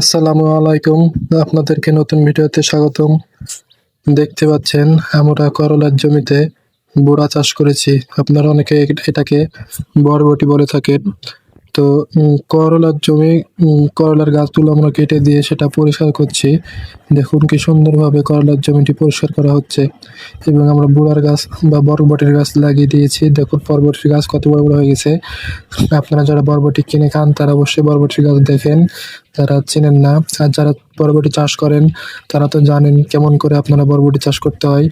আসসালামু আলাইকুম। আপনাদেরকে নতুন ভিডিওতে স্বাগতম। দেখতে পাচ্ছেন, আমরা করলার জমিতে বুড়া চাষ করেছি। আপনারা অনেকে এটাকে বরবটি বলে থাকেন। তো করলার জমি করলার গাছগুলো আমরা কেটে দিয়ে সেটা পরিষ্কার করছি। দেখুন কি সুন্দরভাবে করলার জমিটি পরিষ্কার করা হচ্ছে। এবং আমরা বুড়ার গাছ বা বরবটির গাছ লাগিয়ে দিয়েছি। দেখুন, বরবটির গাছ কত বড় বড় হয়ে গেছে। আপনারা যারা বরবটি কিনে খান, তারা অবশ্যই বরবটির গাছ দেখেন। যারা চেনেন না আর যারা বরবটি চাষ করেন, তারা তো জানেন কেমন করে আপনারা বরবটি চাষ করতে হয়।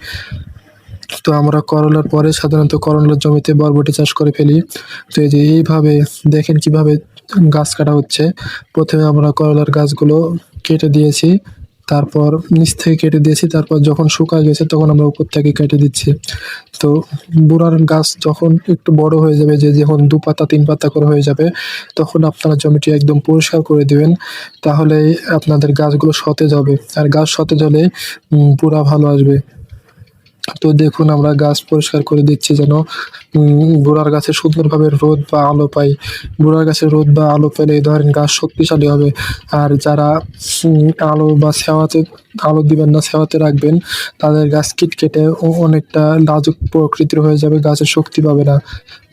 তো আমরা করলার পরে সাধারণত করলার জমিতে বরবটি চাষ করে ফেলি। তো এই যে এইভাবে দেখেন কীভাবে গাছ কাটা হচ্ছে। প্রথমে আমরা করলার গাছগুলো কেটে দিয়েছি। তারপর নিচ থেকে কেটে দিয়েছি, তারপর যখন শুকা গেছে তখন আমরা উপর থেকে কেটে দিচ্ছি। তো বুড়ার গাছ যখন একটু বড় হয়ে যাবে, যে যখন দু পাতা, তিন পাতা করে হয়ে যাবে, তখন আপনারা জমিটি একদম পরিষ্কার করে দেবেন তাহলে আপনাদের গাছগুলো সতেজ হবে। আর গাছ সতেজ হলে বুড়া ভালো আসবে। তো দেখুন, আমরা গাছ পরিষ্কার করে দিচ্ছি যেন বুড়ার গাছে সুন্দরভাবে রোদ বা আলো পাই। বুড়ার গাছে রোদ বা আলো পেলে এই ধরেন গাছ শক্তিশালী হবে। আর যারা আলো বা সেওয়াতে, আলো দিবেন না, সেওয়াতে রাখবেন, তাদের গাছ কিটকেটে অনেকটা লাজুক প্রকৃতির হয়ে যাবে, গাছের শক্তি পাবে না।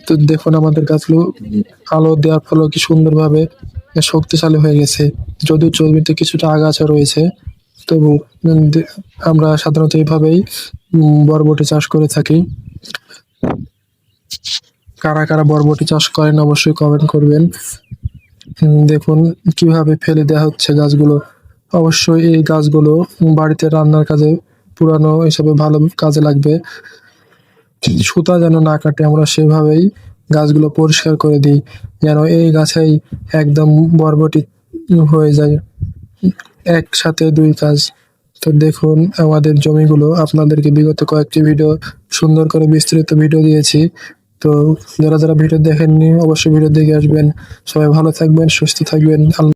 তো দেখুন, আমাদের গাছগুলো আলো দেওয়ার ফলে কি সুন্দরভাবে শক্তিশালী হয়ে গেছে। যদিও জমিতে কিছুটা আগাছা রয়েছে তবু আমরা সাধারণত এইভাবেই বরবটি চাষ করে থাকি। কারা কারা বরবটি চাষ করেন অবশ্যই কমেন্ট করবেন। দেখুন, কীভাবে ফেলে দেওয়া হচ্ছে গাছগুলো। অবশ্যই এই গাছগুলো বাড়িতে রান্নার কাজে পুরানো হিসাবে ভালো কাজে লাগবে। সুতা যেন না কাটে, আমরা সেভাবেই গাছগুলো পরিষ্কার করে দিই। যেন এই গাছেই একদম বরবটি হয়ে যায়। একসাথে দুই কাজ। তো দেখুন, আমাদের জমিগুলো, আপনাদেরকে বিগত কয়েকটি ভিডিও সুন্দর করে বিস্তৃত ভিডিও দিয়েছি। তো যারা যারা ভিডিও দেখেননি, অবশ্যই ভিডিও দেখে আসবেন। সবাই ভালো থাকবেন, সুস্থ থাকবেন। আল্লাহ